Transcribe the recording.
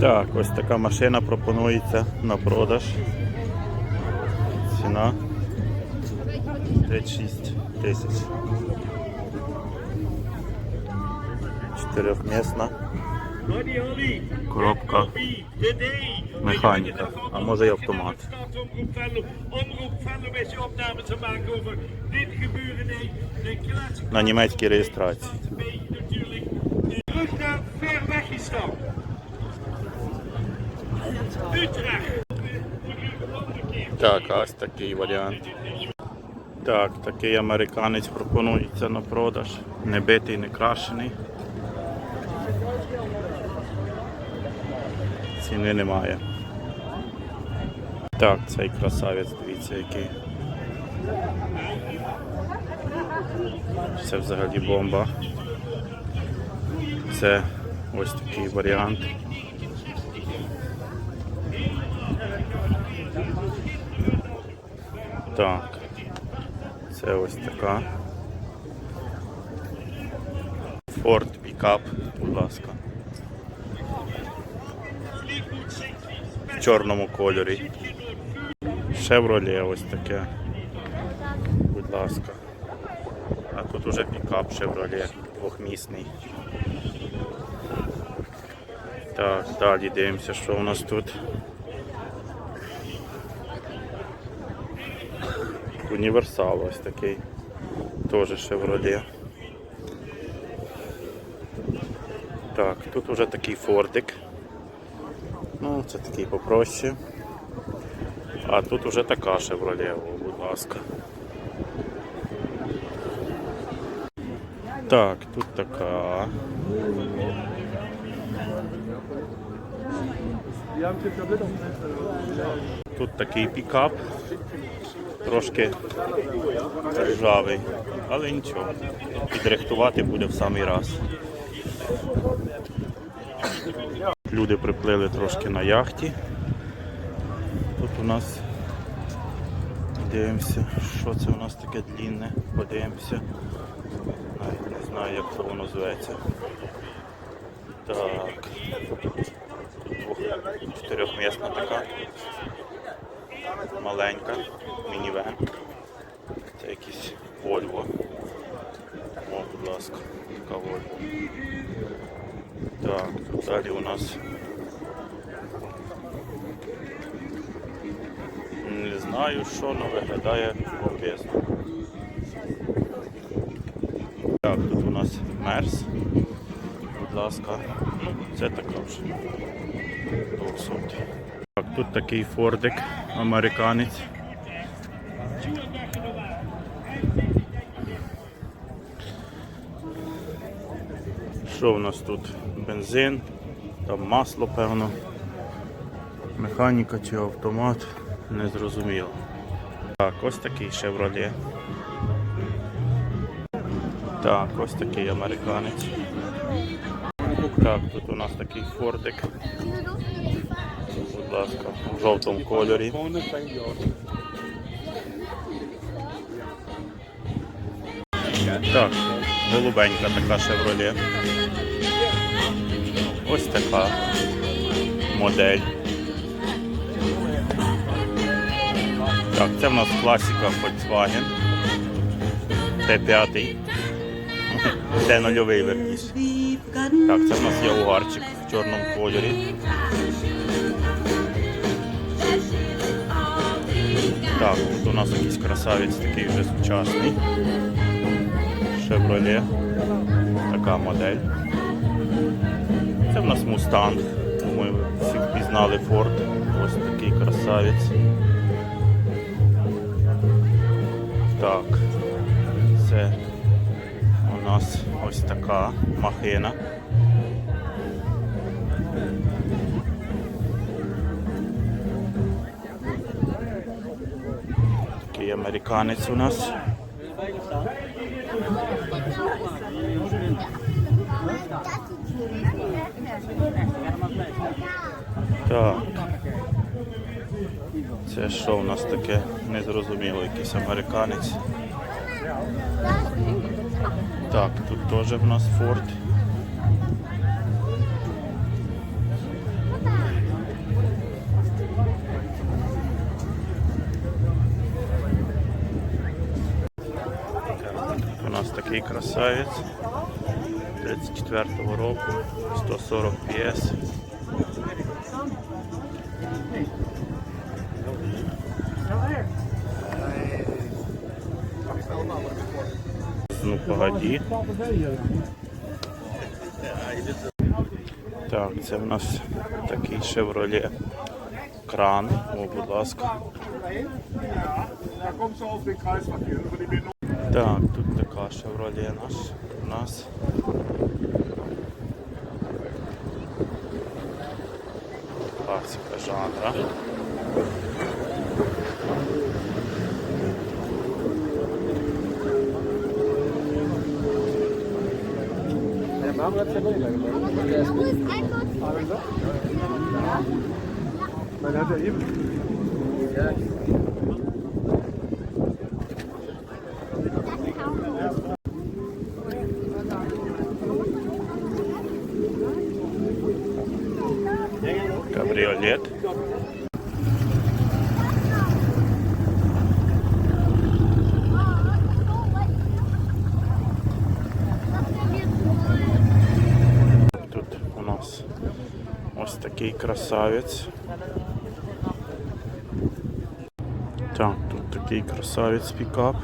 Так, ось така машина пропонується на продаж. Ціна 36 тисяч. Чотирьохмісна коробка механіка, а може і автомат. На німецькій реєстрації. Так, ось такий варіант. Так, такий американець пропонується на продаж. Не битий, не крашений. Ціни немає. Так, цей красавець, дивіться який. Це взагалі бомба. Це ось такий варіант. Так, це ось така. Ford Pickup, будь ласка. В чорному кольорі. Chevrolet ось таке. Будь ласка. А тут уже пікап Chevrolet двохмісний. Так, далі дивимося, що у нас тут. Універсал ось такий. Теж Chevrolet. Так, тут уже такий фордик. Ну, це такий попроще. А тут уже така о, будь ласка. Так, тут така. Тут такий пікап. Трошки ржавий, але нічого. Підрихтувати буде в самий раз. Люди приплили трошки на яхті. Тут у нас дивимося, що це у нас таке длінне, подивимося. Навіть не знаю, як це воно зветься. Так. Тут двох, чотирьохмісна така. Маленька, мінівен. Це якийсь Volvo. О, будь ласка, така Volvo. Так, далі у нас не знаю що, але виглядає обв'язно. Так, тут у нас мерс. Будь ласка. Ну, це також 200. Так, тут такий фордик, американець. Що в нас тут? Бензин, там масло, певно. Механіка чи автомат, не зрозуміло. Так, ось такий Chevrolet. Так, ось такий американець. Так, тут у нас такий фордик. Будь ласка, в жовтому кольорі. Так, голубенька така Chevrolet. Ось така модель. Так, це в нас класика Volkswagen. Т5. Це нульовий верніше. Так, це в нас є угарчик в чорному кольорі. Так, тут у нас якийсь красавець такий вже сучасний. Chevrolet. Така модель. Це в нас. Думаю, ви всі впізнали Ford. Ось такий красавець. Так. Це у нас ось така махина. Американець у нас. Так. Це що у нас таке? Незрозуміло, якийсь американець. Так, тут теж в нас Форд. Красавець 34-го року, 140 PS. Ну, погоді. Так, це в нас такий Chevrolet кран. О, будь ласка. Так, тут така Chevrolet наш у нас. Класика жанра. Even. Кабріолет. Тут у нас ось такий красавець. Так, тут такий красавець пікап.